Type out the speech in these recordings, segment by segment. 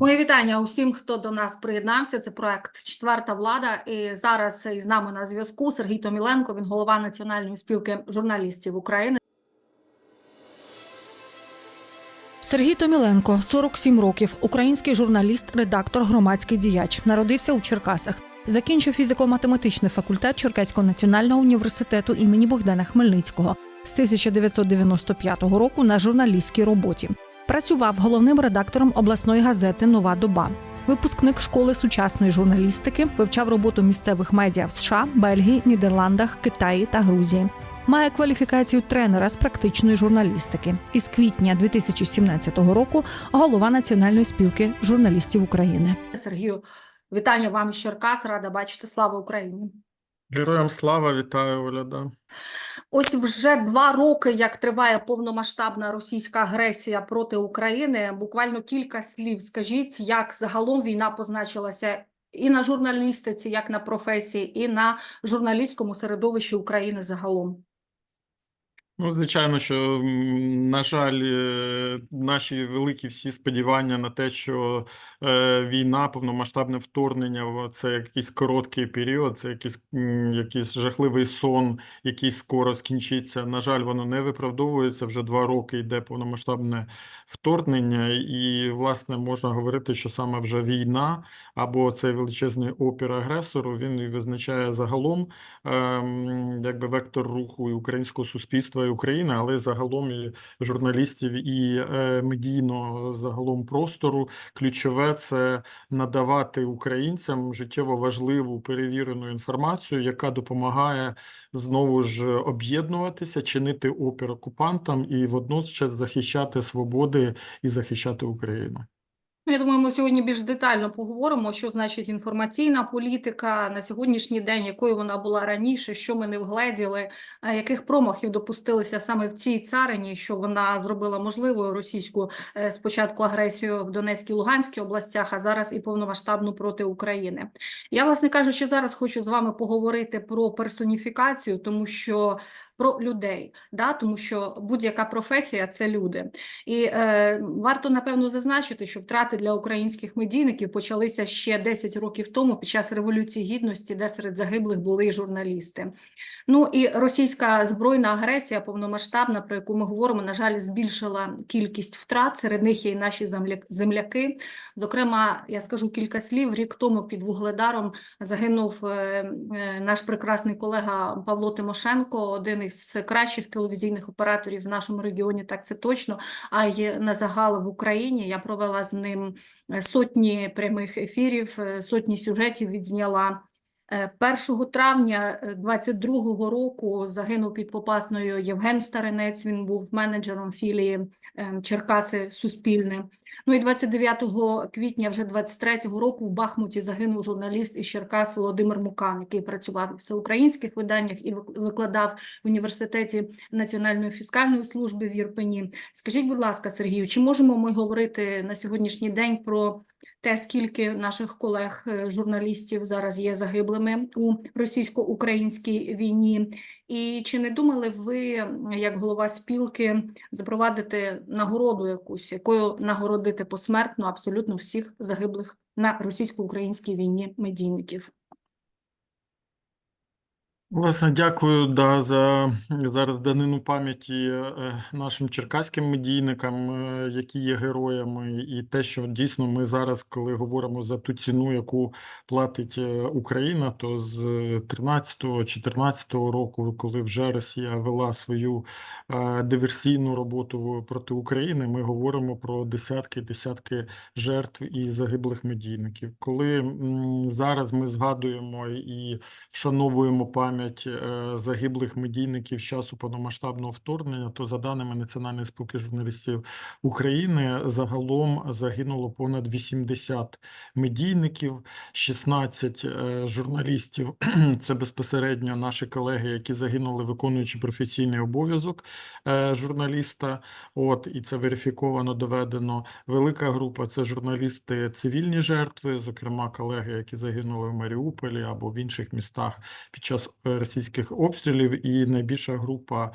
Моє вітання усім, хто до нас приєднався. Це проект Четверта влада. І зараз із нами на зв'язку Сергій Томіленко. Він голова Національної спілки журналістів України. Сергій Томіленко, 47 років, український журналіст, редактор, громадський діяч. Народився у Черкасах. Закінчив фізико-математичний факультет Черкаського національного університету імені Богдана Хмельницького з 1995 року на журналістській роботі. Працював головним редактором обласної газети Нова доба. Випускник школи сучасної журналістики вивчав роботу місцевих медіа в США, Бельгії, Нідерландах, Китаї та Грузії. Має кваліфікацію тренера з практичної журналістики. Із квітня 2017 року голова Національної спілки журналістів України. Сергію, вітання вам із Черкас. Рада бачити. Слава Україні! Героям слава, вітаю, Оляда. Ось вже два роки, як триває повномасштабна російська агресія проти України. Буквально кілька слів. Скажіть, як загалом війна позначилася і на журналістиці, як на професії, і на журналістському середовищі України загалом. Ну, звичайно, що, на жаль, е, наші великі всі сподівання на те, що е, війна, повномасштабне вторгнення, це якийсь короткий період, це якийсь, якийсь жахливий сон, який скоро скінчиться. На жаль, воно не виправдовується. Вже два роки йде повномасштабне вторгнення, і, власне, можна говорити, що саме вже війна або цей величезний опір агресору, він визначає загалом ем, якби вектор руху і українського суспільства і України, але загалом і журналістів і е, медійного загалом простору. Ключове це надавати українцям життєво важливу перевірену інформацію, яка допомагає знову ж об'єднуватися, чинити опір окупантам і водночас захищати свободи і захищати Україну. Я думаю, ми сьогодні більш детально поговоримо, що значить інформаційна політика на сьогоднішній день, якою вона була раніше, що ми не вгледіли, е, яких промахів допустилися саме в цій царині, що вона зробила можливою російську е, спочатку агресію в Донецькій Луганській областях, а зараз і повномасштабну проти України. Я, власне кажучи, зараз хочу з вами поговорити про персоніфікацію, тому що про людей, да, тому що будь-яка професія це люди. І е, варто напевно зазначити, що втрати для українських медійників почалися ще 10 років тому під час Революції Гідності, де серед загиблих були і журналісти. Ну і російська збройна агресія повномасштабна, про яку ми говоримо, на жаль, збільшила кількість втрат. Серед них є і наші земляки. Зокрема, я скажу кілька слів. Рік тому під Вугледаром загинув е, е, наш прекрасний колега Павло Тимошенко, один із кращих телевізійних операторів в нашому регіоні, так це точно. А й на загал в Україні я провела з ним е, сотні прямих ефірів, е, сотні сюжетів відзняла. Е, 1 травня 22-го року загинув під Попасною Євген Старинець. Він був менеджером філії е, Черкаси Суспільне. Ну і 29 квітня вже 23-го року в Бахмуті загинув журналіст із Черкас Володимир Мукан, який працював у всеукраїнських виданнях і вик- викладав в університеті Національної фіскальної служби в Єрпені. Скажіть, будь ласка, Сергію, чи можемо ми говорити на сьогоднішній день про те, скільки наших колег е, зараз є загиблими у російсько-українській війні? І чи не думали ви, як голова спілки, запровадити нагороду якусь, якою нагородити посмертно абсолютно всіх загиблих на російсько-українській війні медійників? Власне, дякую да, за зараз данину пам'яті е, нашим черкаським медійникам, е, які є героями, і те, що дійсно ми зараз, коли говоримо за ту ціну, яку платить е, Україна, то з 13-14 року, коли вже Росія вела свою диверсійну роботу проти України, ми говоримо про десятки десятки жертв і загиблих медійників. Коли зараз ми згадуємо і вшановуємо пам'ять е, загиблих медійників з часу повномасштабного вторгнення, то за даними Національної спілки журналістів України, загалом загинуло понад 80 медійників, 16 е, журналістів. Це безпосередньо наші колеги, які загинули, виконуючи професійний обов'язок е, журналіста. От і це верифіковано доведено. Велика група це журналісти цивільні жертви, зокрема колеги, які загинули в Маріуполі або в інших містах під час російських обстрілів, і найбільша група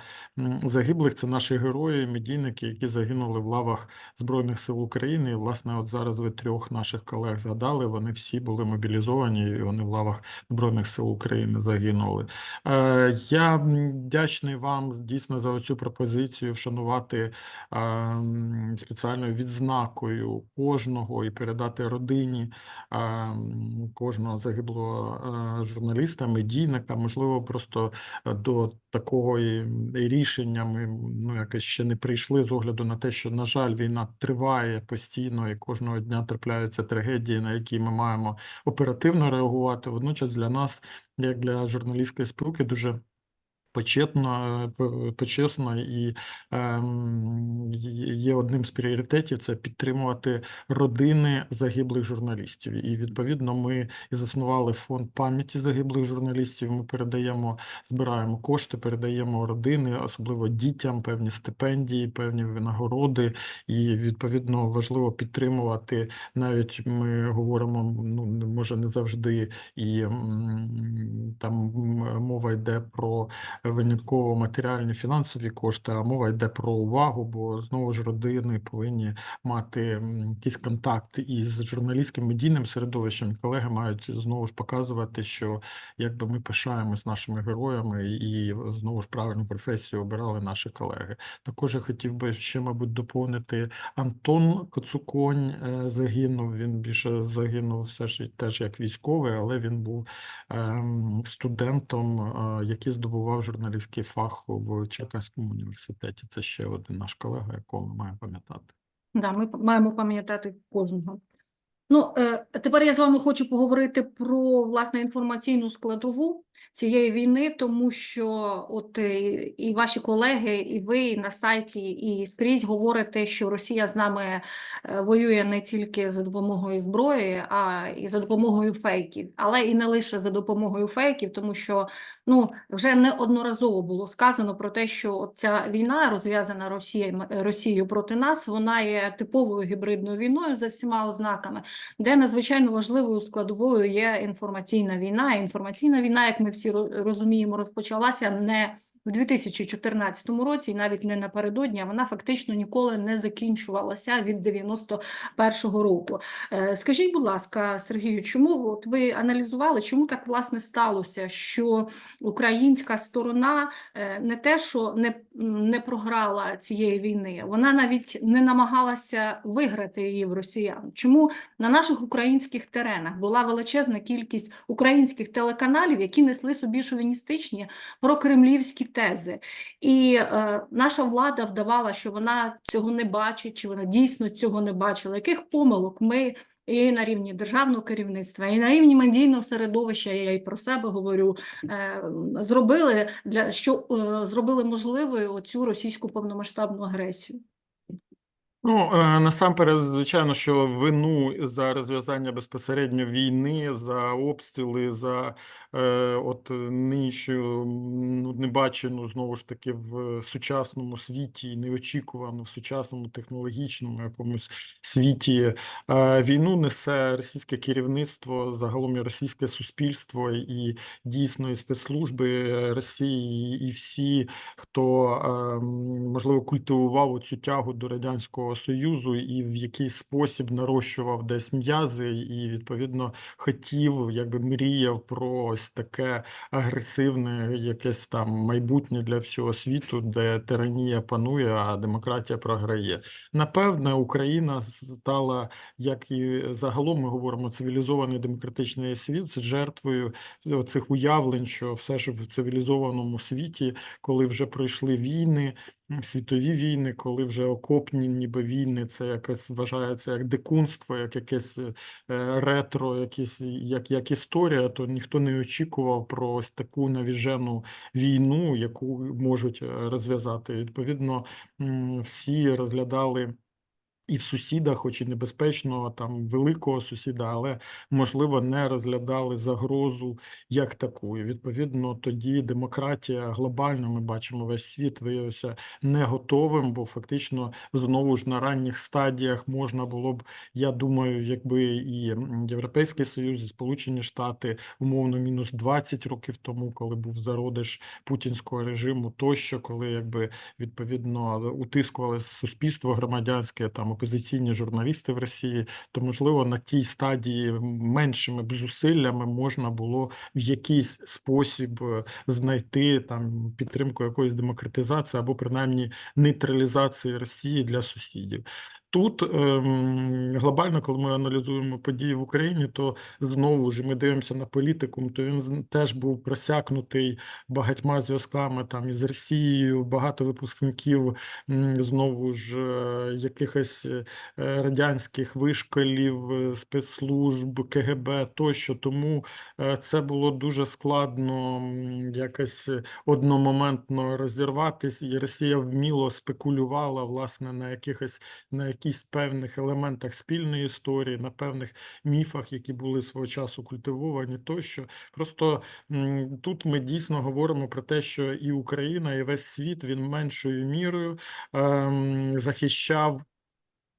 загиблих це наші герої, медійники, які загинули в лавах Збройних сил України. І, власне, от зараз ви трьох наших колег згадали. Вони всі були мобілізовані, і вони в лавах Збройних сил України загинули. Е, Я вдячний вам дійсно за цю пропозицію вшанувати е, спеціальною відзнакою кожного і передати родині е, кожного загиблого журналіста, медійника. Можливо, просто е, до такого рішення ми ну якось ще не прийшли з огляду на те, що на жаль, війна триває постійно, і кожного дня трапляються трагедії, на які ми маємо оперативно реагувати. Водночас для нас, як для журналістської спілки, дуже почетно, е, почесно і ем, є- одним з пріоритетів це підтримувати родини загиблих журналістів. І відповідно ми і заснували фонд пам'яті загиблих журналістів. Ми передаємо, збираємо кошти, передаємо родини, особливо дітям, певні стипендії, певні винагороди. І відповідно важливо підтримувати. Навіть ми говоримо, ну може не завжди, і там мова йде про винятково матеріальні фінансові кошти, а мова йде про увагу, бо знову ж родини повинні мати якийсь контакт із журналістським медійним середовищем. Колеги мають знову ж показувати, що якби ми пишаємось нашими героями, і знову ж правильну професію обирали наші колеги. Також я хотів би ще, мабуть, доповнити Антон Коцуконь е, загинув. Він більше загинув все ж теж як військовий, але він був ем, студентом, е, який здобував журналістський фах в Черкаському університеті. Це ще один наш колега, якого ми маємо пам'ятати. Да, ми маємо пам'ятати кожного. Ну, е, тепер я з вами хочу поговорити про власне інформаційну складову цієї війни, тому що от е, і ваші колеги, і ви на сайті, і скрізь говорите, що Росія з нами е, воює не тільки за допомогою зброї, а і за допомогою фейків, але і не лише за допомогою фейків, тому що ну вже неодноразово було сказано про те, що ця війна, розв'язана Росією, Росією проти нас, вона є типовою гібридною війною за всіма ознаками, де надзвичайно важливою складовою є інформаційна війна. Інформаційна війна, як ми всі розуміємо, розпочалася не в 2014 році, і навіть не напередодні, а вона фактично ніколи не закінчувалася від 91-го року. Е, Скажіть, будь ласка, Сергію, чому от ви аналізували, чому так власне сталося, що українська сторона е, не те, що не, не програла цієї війни, вона навіть не намагалася виграти її в росіян. Чому на наших українських теренах була величезна кількість українських телеканалів, які несли собі шовіністичні прокремлівські тези, і е, наша влада вдавала, що вона цього не бачить, чи вона дійсно цього не бачила. Яких помилок ми і на рівні державного керівництва, і на рівні медійного середовища, я і про себе говорю, е, зробили для що е, зробили можливою оцю російську повномасштабну агресію. Ну, е, насамперед, звичайно, що вину за розв'язання безпосередньо війни, за обстріли, за е, от нинішню ну, небачену знову ж таки в сучасному світі, і неочікувану в сучасному технологічному якомусь світі е, війну несе російське керівництво, загалом і російське суспільство, і дійсно і спецслужби Росії, і всі, хто е, можливо культивував цю тягу до радянського союзу і в якийсь спосіб нарощував десь м'язи, і відповідно хотів, якби мріяв про ось таке агресивне, якесь там майбутнє для всього світу, де тиранія панує, а демократія програє. Напевне, Україна стала, як і загалом ми говоримо, цивілізований демократичний світ з жертвою цих уявлень, що все ж в цивілізованому світі, коли вже пройшли війни, світові війни, коли вже окопні ніби війни, це якось вважається як дикунство, як якесь е, ретро, якісь як, як історія, то ніхто не очікував про ось таку навіжену війну, яку можуть е, розв'язати. Відповідно, всі розглядали. І в сусіда, хоч і небезпечного там великого сусіда, але можливо не розглядали загрозу як таку. І відповідно тоді демократія глобально ми бачимо весь світ виявився не готовим, бо фактично знову ж на ранніх стадіях можна було б, я думаю, якби і Європейський Союз, і Сполучені Штати умовно мінус 20 років тому, коли був зародиш путінського режиму, тощо, коли якби відповідно утискували суспільство громадянське, там опозиційні журналісти в Росії, то можливо на тій стадії меншими б зусиллями можна було в якийсь спосіб е, знайти там підтримку якоїсь демократизації або принаймні нейтралізації Росії для сусідів. Тут ем, глобально, коли ми аналізуємо події в Україні, то знову ж ми дивимося на політику, то він теж був просякнутий багатьма зв'язками там із Росією, багато випускників знову ж е, якихось е, радянських вишколів, е, спецслужб, КГБ тощо. Тому це було дуже складно якось одномоментно розірватись, і Росія вміло спекулювала власне на якихось на якісь певних елементах спільної історії, на певних міфах, які були свого часу культивовані тощо. Просто тут ми дійсно говоримо про те, що і Україна, і весь світ він меншою мірою ем, захищав.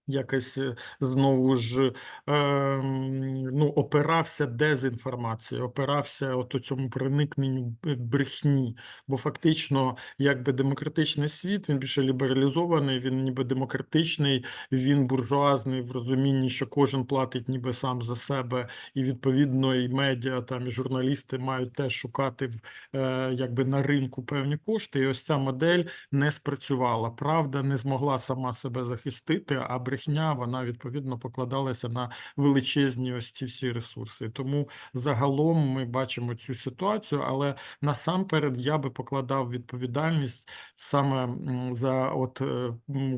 Якось е, знову ж ем, ну, опирався дезінформацією, опирався от у цьому проникненню брехні. Бо фактично, якби демократичний світ, він більше лібералізований, він ніби демократичний, він буржуазний в розумінні, що кожен платить ніби сам за себе, і відповідно і медіа там і журналісти мають теж шукати в е, якби на ринку певні кошти. І ось ця модель не спрацювала. Правда не змогла сама себе захистити, а брехня вона відповідно покладалася на величезні ось ці всі ресурси. Тому загалом ми бачимо цю ситуацію, але насамперед я би покладав відповідальність саме за от е,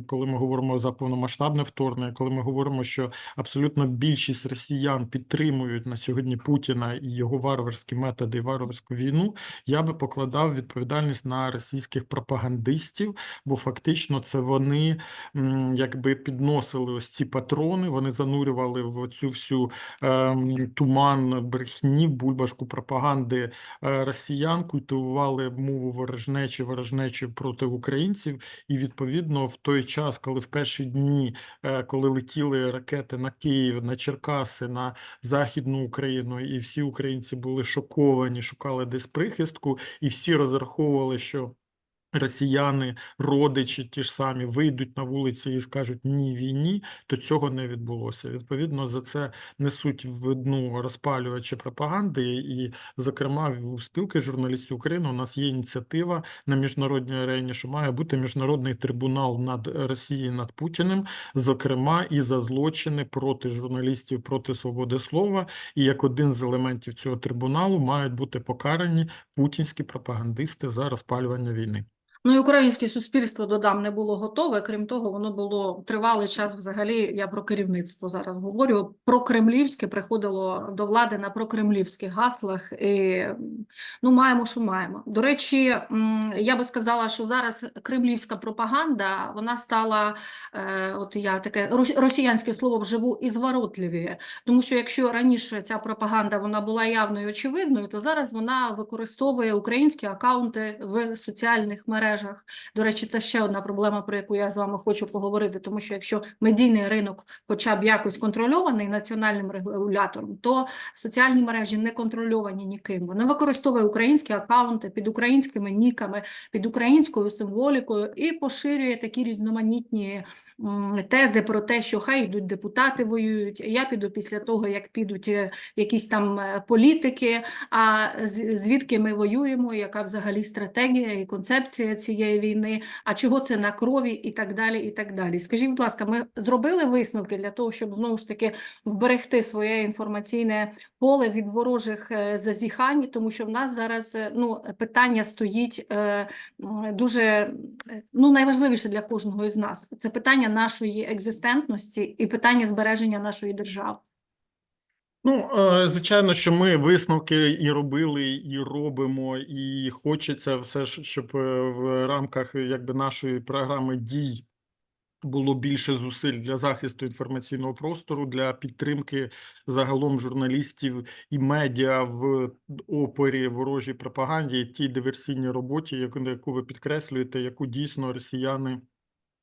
коли ми говоримо за повномасштабне вторгнення, коли ми говоримо, що абсолютно більшість росіян підтримують на сьогодні Путіна і його варварські методи і варварську війну, я би покладав відповідальність на російських пропагандистів, бо фактично це вони якби підносили ось ці патрони, вони занурювали в цю всю ем, туман брехні, бульбашку пропаганди е, росіян, культивували мову ворожнечі, ворожнечі проти українців, і відповідно в той час, коли в перші дні, е, коли летіли ракети на Київ, на Черкаси, на Західну Україну, і всі українці були шоковані, шукали десь прихистку, і всі розраховували, що. Росіяни, родичі ті ж самі вийдуть на вулиці і скажуть ні війні, то цього не відбулося. Відповідно, за це несуть видну розпалювачі пропаганди, і, зокрема, в спілки журналістів України у нас є ініціатива на міжнародній арені, що має бути міжнародний трибунал над Росією над Путіним, зокрема і за злочини проти журналістів, проти свободи слова. І як один з елементів цього трибуналу мають бути покарані путінські пропагандисти за розпалювання війни. Ну і українське суспільство, додам, не було готове. Крім того, воно було тривалий час взагалі, я про керівництво зараз говорю, прокремлівське приходило до влади на прокремлівських гаслах. І, ну, маємо, що маємо. До речі, я би сказала, що зараз кремлівська пропаганда, вона стала, е, от я таке рос- росіянське слово вживу, ізворотливіє. Тому що якщо раніше ця пропаганда вона була явною і очевидною, то зараз вона використовує українські акаунти в соціальних мережах. До речі, це ще одна проблема, про яку я з вами хочу поговорити. Тому що якщо медійний ринок, хоча б якось контрольований національним регулятором, то соціальні мережі не контрольовані ніким. Вони використовує українські акаунти під українськими ніками, під українською символікою і поширює такі різноманітні тези про те, що хай йдуть депутати воюють. Я піду після того, як підуть е, якісь там е, політики. А звідки ми воюємо, яка взагалі стратегія і концепція цієї війни, а чого це на крові, і так далі. І так далі. Скажіть, будь ласка, ми зробили висновки для того, щоб знову ж таки вберегти своє інформаційне поле від ворожих е, зазіхань, тому що в нас зараз е, ну питання стоїть е, дуже ну найважливіше для кожного із нас. Це питання нашої екзистентності і питання збереження нашої держави. Ну, е, звичайно, що ми висновки і робили, і робимо, і хочеться все ж, щоб е, в рамках якби нашої програми дій було більше зусиль для захисту інформаційного простору, для підтримки загалом журналістів і медіа в опорі ворожій пропаганді, тій диверсійній роботі, яку ви підкреслюєте, яку дійсно росіяни.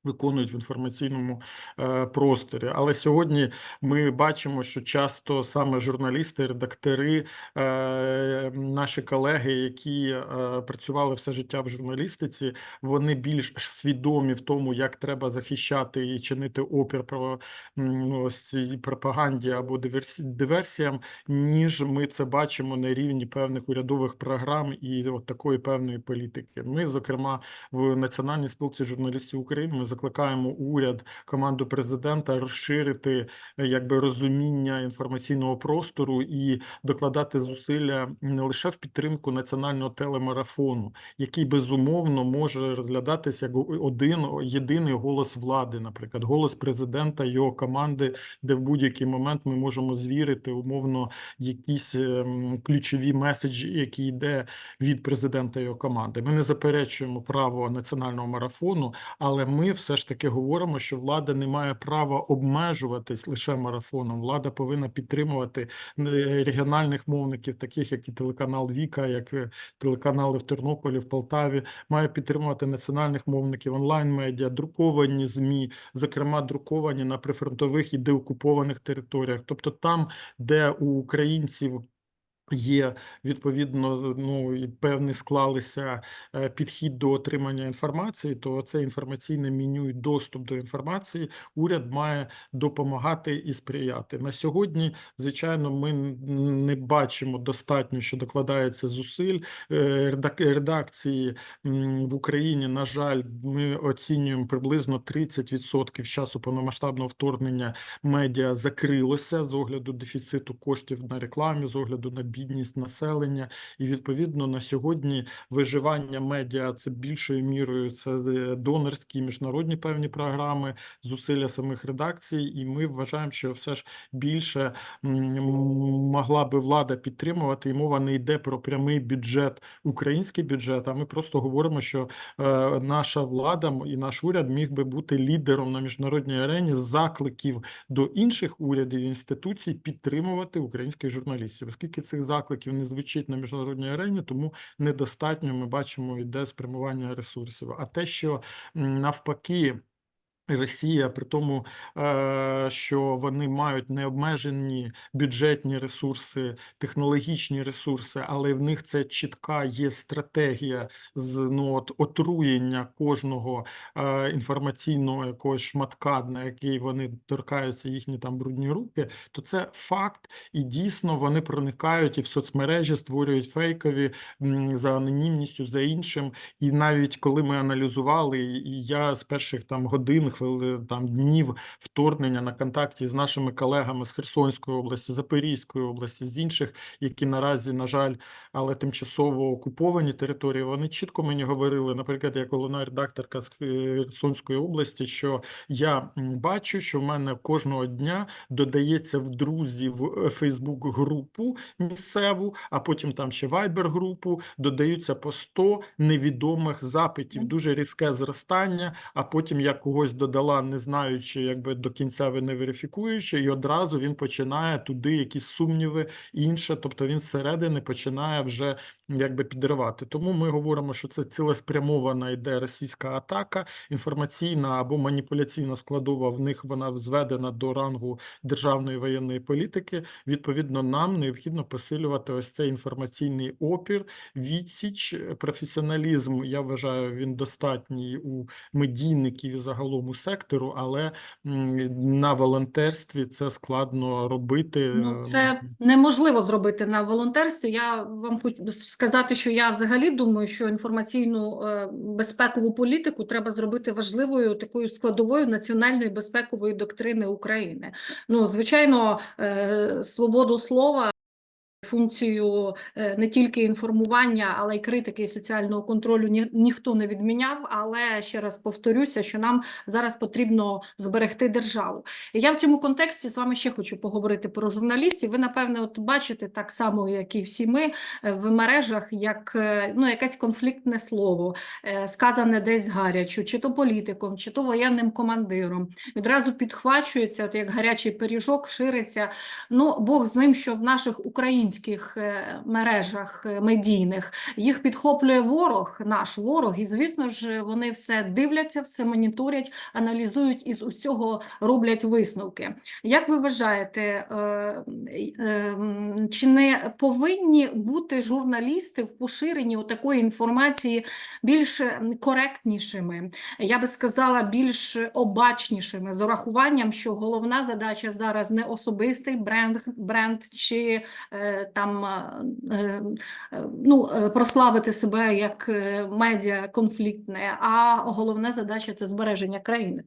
Виконують в інформаційному е, просторі, але сьогодні ми бачимо, що часто саме журналісти, редактори, е, наші колеги, які е, працювали все життя в журналістиці, вони більш свідомі в тому, як треба захищати і чинити опір про ну, цій пропаганді або диверсі, диверсіям, ніж ми це бачимо на рівні певних урядових програм і от такої певної політики. Ми, зокрема, в Національній спілці журналістів України ми закликаємо уряд, команду президента розширити е, якби розуміння інформаційного простору і докладати зусилля не лише в підтримку національного телемарафону, який безумовно може розглядатися як один єдиний голос влади, наприклад, голос президента його команди, де в будь-який момент ми можемо звірити умовно якісь ем, ключові меседжі, які йде від президента його команди. Ми не заперечуємо право національного марафону, але ми все ж таки говоримо, що влада не має права обмежуватись лише марафоном. Влада повинна підтримувати е, регіональних мовників, таких як і телеканал Віка, як е, телеканали в Тернополі, в Полтаві, має підтримувати національних мовників, онлайн-медіа, друковані змі, зокрема друковані на прифронтових і деокупованих територіях, тобто там, де у українців. Є відповідно ну і певний склалися е, підхід до отримання інформації, то це інформаційне меню і доступ до інформації уряд має допомагати і сприяти на сьогодні. Звичайно, ми не бачимо достатньо, що докладається зусиль Е, редакції в Україні. На жаль, ми оцінюємо приблизно 30% часу повномасштабного вторгнення медіа закрилося з огляду дефіциту коштів на рекламі, з огляду на бідність населення, і відповідно на сьогодні виживання медіа це більшою мірою це е, донорські міжнародні певні програми, зусилля самих редакцій. І ми вважаємо, що все ж більше могла би влада підтримувати, і мова не йде про прямий бюджет, український бюджет. А ми просто говоримо, що е, наша влада і наш уряд міг би бути лідером на міжнародній арені закликів до інших урядів і інституцій підтримувати українських журналістів, оскільки цих закликів не звучить на міжнародній арені, тому недостатньо ми бачимо йде спрямування ресурсів. А те, що навпаки. Росія, при тому, е, що вони мають необмежені бюджетні ресурси, технологічні ресурси, але в них це чітка є стратегія з ну, от, отруєння кожного е, інформаційного якогось шматка, на який вони торкаються їхні там брудні руки, то це факт, і дійсно вони проникають і в соцмережі, створюють фейкові за анонімністю, за іншим. І навіть коли ми аналізували, і я з перших там годин, там днів вторгнення на контакті з нашими колегами з Херсонської області, Запорізької області, з інших, які наразі, на жаль, але тимчасово окуповані території, вони чітко мені говорили, наприклад, як головна редакторка з е, Херсонської області, що я бачу, що в мене кожного дня додається в друзі в Фейсбук групу місцеву, а потім там ще Viber групу, додаються по 100 невідомих запитів, дуже різке зростання, а потім я когось додала, не знаючи, якби до кінця ви не верифікуючи, і одразу він починає туди якісь сумніви, інше, тобто він зсередини починає вже якби підривати. Тому ми говоримо, що це цілеспрямована йде російська атака, інформаційна або маніпуляційна складова в них вона зведена до рангу державної воєнної політики. Відповідно, нам необхідно посилювати ось цей інформаційний опір, відсіч, професіоналізм. Я вважаю, він достатній у медійників і загалом сектору, але на волонтерстві це складно робити. Ну, це неможливо зробити на волонтерстві. Я вам хочу сказати, що я взагалі думаю, що інформаційну е, безпекову політику треба зробити важливою такою складовою національної безпекової доктрини України. Ну, звичайно, е, свободу слова Функцію е, не тільки інформування, але й критики і соціального контролю ні, ніхто не відміняв. Але ще раз повторюся, що нам зараз потрібно зберегти державу. І я в цьому контексті з вами ще хочу поговорити про журналістів. Ви напевне, от бачите так само, як і всі ми е, в мережах, як е, ну якесь конфліктне слово, сказане десь гарячо, чи то політиком, чи то воєнним командиром. Відразу підхвачується, от як гарячий пиріжок, шириться. Ну, Бог з ним, що в наших українських е, мережах е, медійних їх підхоплює ворог, наш ворог, і звісно ж вони все дивляться, все моніторять, аналізують і з усього роблять висновки. Як ви вважаєте, е, чи не повинні бути журналісти в поширенні такої інформації більш коректнішими? Я би сказала, більш обачнішими, з урахуванням, що головна задача зараз не особистий бренд, бренд чи там е, е, ну, е, прославити себе як медіа конфліктне, а головна задача це збереження країни.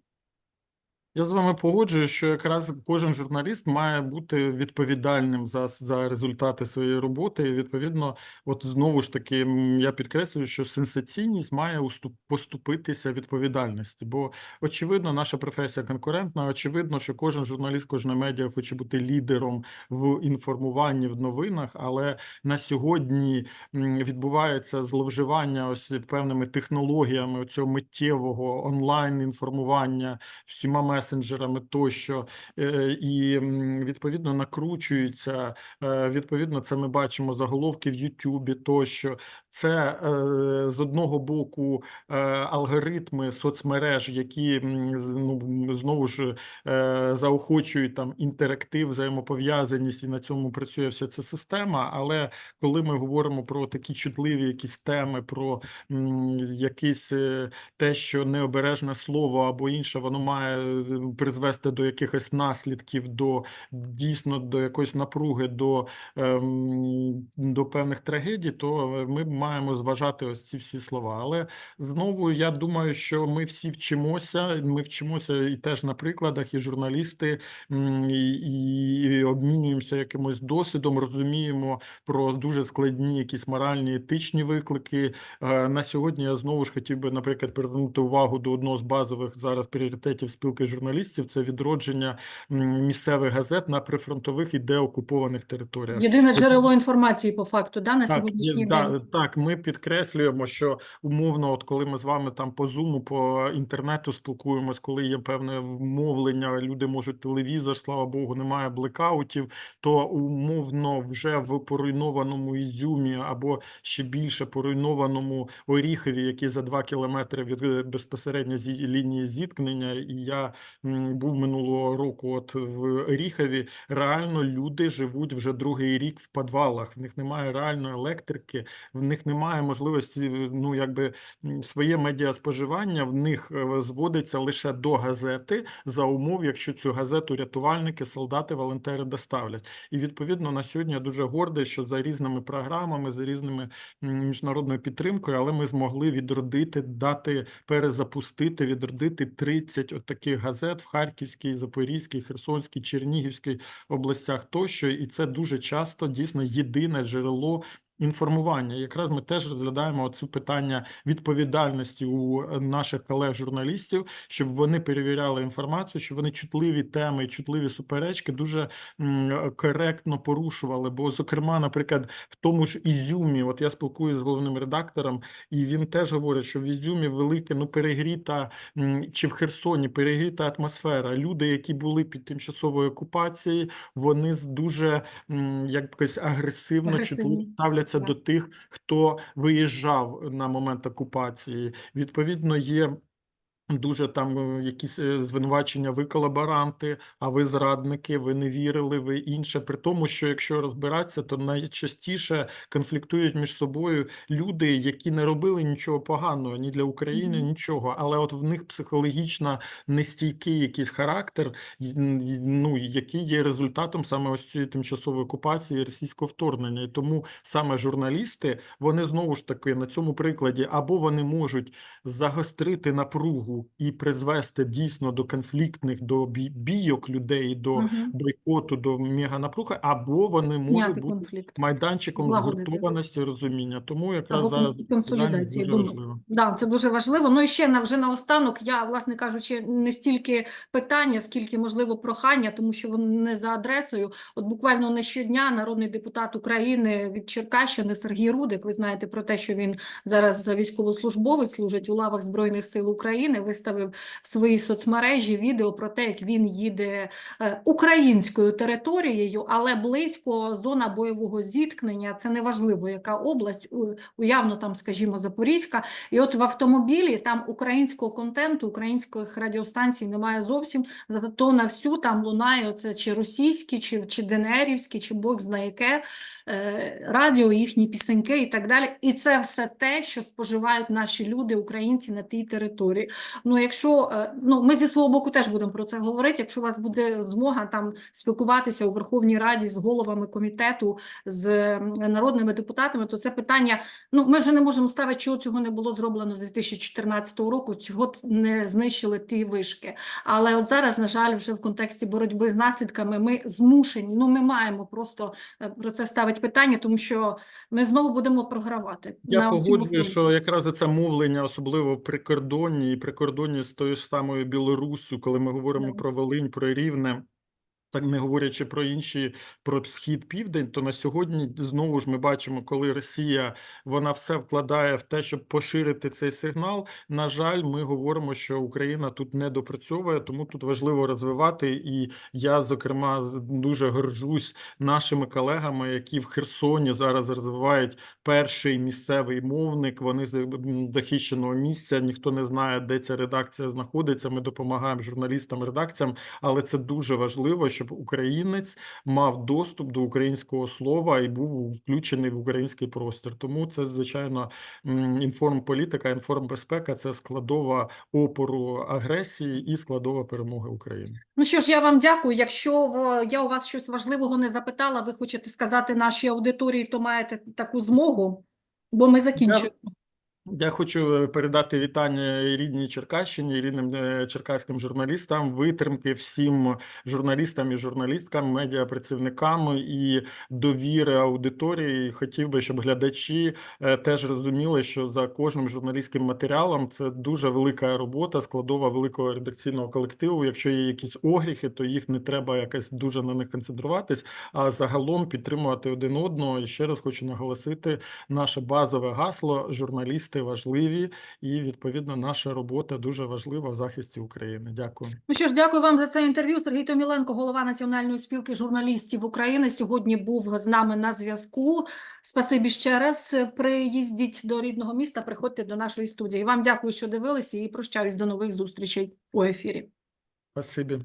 Я з вами погоджуюсь, що якраз кожен журналіст має бути відповідальним за, за результати своєї роботи. І відповідно, от знову ж таки, я підкреслюю, що сенсаційність має уступ, поступитися відповідальності. Бо очевидно, наша професія конкурентна. Очевидно, що кожен журналіст, кожна медіа хоче бути лідером в інформуванні в новинах. Але на сьогодні відбувається зловживання ось певними технологіями цього миттєвого онлайн інформування всіма месенджерами тощо, е, і відповідно накручуються. е, Відповідно, це ми бачимо заголовки в Ютубі тощо. Це е, з одного боку алгоритми соцмереж, які ну, знову ж заохочують там інтерактив, взаємопов'язаність, і на цьому працює вся ця система. Але коли ми говоримо про такі чутливі якісь теми, про якісь те, що необережне слово або інше, воно має призвести до якихось наслідків, до дійсно до якоїсь напруги, до, ем, до певних трагедій, то ми маємо зважати ось ці всі слова. Але знову я думаю, що ми всі вчимося. Ми вчимося і теж на прикладах, і журналісти, і, і обмінюємося якимось досвідом, розуміємо про дуже складні якісь моральні етичні виклики. Е, На сьогодні я знову ж хотів би, наприклад, привернути увагу до одного з базових зараз пріоритетів спілки журналістів. Це відродження місцевих газет на прифронтових і деокупованих територіях. Єдине джерело інформації по факту, да, на так, сьогоднішній є, день. да, так, ми підкреслюємо, що умовно, от коли ми з вами там по зуму, по інтернету спілкуємось, коли є певне мовлення, люди можуть телевізор, слава Богу, немає блекаутів, то умовно вже в поруйнованому Ізюмі або ще більше поруйнованому Оріхові, який за два кілометри від е, безпосередньо зі лінії зіткнення, і я був минулого року, от в Оріхові, реально люди живуть вже другий рік в підвалах. В них немає реальної електрики, в них немає можливості, ну якби своє медіаспоживання в них е, зводиться лише до газети за умов, якщо цю газету рятувальники, солдати, волонтери доставлять. І відповідно на сьогодні я дуже гордий, що за різними програмами, за різними міжнародною підтримкою, але ми змогли відродити, дати перезапустити, відродити 30 от таких газет в Харківській, Запорізькій, Херсонській, Чернігівській областях тощо, і це дуже часто дійсно єдине джерело. Інформування, якраз ми теж розглядаємо цю питання відповідальності у е, наших колег-журналістів, щоб вони перевіряли інформацію, щоб вони чутливі теми, і чутливі суперечки дуже коректно порушували. Бо, зокрема, наприклад, в тому ж Ізюмі, от я спілкуюся з головним редактором, і він теж говорить, що в Ізюмі велике, ну перегріта чи в Херсоні перегріта атмосфера. Люди, які були під тимчасовою окупацією, вони дуже якось агресивно чутливо ставляться Так. до тих, хто виїжджав на момент окупації. Відповідно, є. Дуже там е, якісь е, звинувачення, ви колаборанти, а ви зрадники, ви не вірили, ви інше. При тому, що якщо розбиратися, то найчастіше конфліктують між собою люди, які не робили нічого поганого ні для України, нічого. Але от в них психологічно нестійкий якийсь характер, ну який є результатом саме ось цієї тимчасової окупації російського вторгнення. І тому саме журналісти, вони знову ж таки на цьому прикладі або вони можуть загострити напругу і призвести дійсно до конфліктних, до бій- бійок людей, до Мгм. бойкоту, до меганапруги, або вони можуть Зняти бути конфлікт. майданчиком згуртованості розуміння. Тому якраз Або зараз консолідації, дуже думаю. важливо. Да, це дуже важливо. Ну і ще на вже наостанок, я, власне кажучи, не стільки питання, скільки можливо прохання, тому що вони не за адресою. От буквально не щодня народний депутат України від Черкащини Сергій Рудик. Ви знаєте про те, що він зараз військовослужбовець служить у лавах Збройних сил України. Виставив в своїй соцмережі відео про те, як він їде е, українською територією, але близько зона бойового зіткнення. Це неважливо, яка область, уявно там, скажімо, Запорізька. І от в автомобілі там українського контенту, українських радіостанцій немає зовсім. Зато на всю там лунає оце чи російські, чи, чи ДНРівські, чи Бог знає яке е, радіо, їхні пісеньки і так далі. І це все те, що споживають наші люди, українці на тій території. Ну, якщо е, ну ми зі свого боку теж будемо про це говорити. Якщо у вас буде змога там спілкуватися у Верховній Раді з головами комітету, з народними депутатами, то це питання. Ну, ми вже не можемо ставити, чого цього не було зроблено з 2014 року, чого не знищили ті вишки. Але от зараз, на жаль, вже в контексті боротьби з наслідками ми змушені. Ну, ми маємо просто е, про це ставити питання, тому що ми знову будемо програвати. Я погоджую, що якраз це мовлення, особливо прикордонні і прикордонні з тою ж самою Білоруссю, коли ми говоримо про Волинь, про Рівне, так не говорячи про інші, про схід південь, то на сьогодні знову ж ми бачимо, коли Росія вона все вкладає в те, щоб поширити цей сигнал. На жаль, ми говоримо, що Україна тут не допрацьовує, тому тут важливо розвивати. І я, зокрема, дуже горжусь нашими колегами, які в Херсоні зараз розвивають перший місцевий мовник. Вони з захищеного місця. Ніхто не знає, де ця редакція знаходиться. Ми допомагаємо журналістам, редакціям, але це дуже важливо, щоб українець мав доступ до українського слова і був включений в український простір. Тому це звичайно інформполітика, інформбезпека це складова опору агресії і складова перемоги України. Ну що ж, я вам дякую. Якщо я у вас щось важливого не запитала, ви хочете сказати нашій аудиторії, то маєте таку змогу, бо ми закінчуємо. Я хочу е, передати вітання рідній Черкащині, рідним е, черкаським журналістам, витримки всім журналістам і журналісткам, медіапрацівникам і довіри аудиторії. Хотів би, щоб глядачі е, теж розуміли, що за кожним журналістським матеріалом це дуже велика робота, складова великого редакційного колективу. Якщо є якісь огріхи, то їх не треба якось дуже на них концентруватись, а загалом підтримувати один одного. І ще раз хочу наголосити наше базове гасло: журналісти важливі, і відповідно наша робота дуже важлива в захисті України. Дякую. Ну що ж, дякую вам за це інтерв'ю. Сергій Томіленко, голова Національної спілки журналістів України, сьогодні був з нами на зв'язку. Спасибі ще раз. Приїздіть до рідного міста, приходьте до нашої студії. Вам дякую, що дивилися, і прощаюсь до нових зустрічей у ефірі. Спасибі.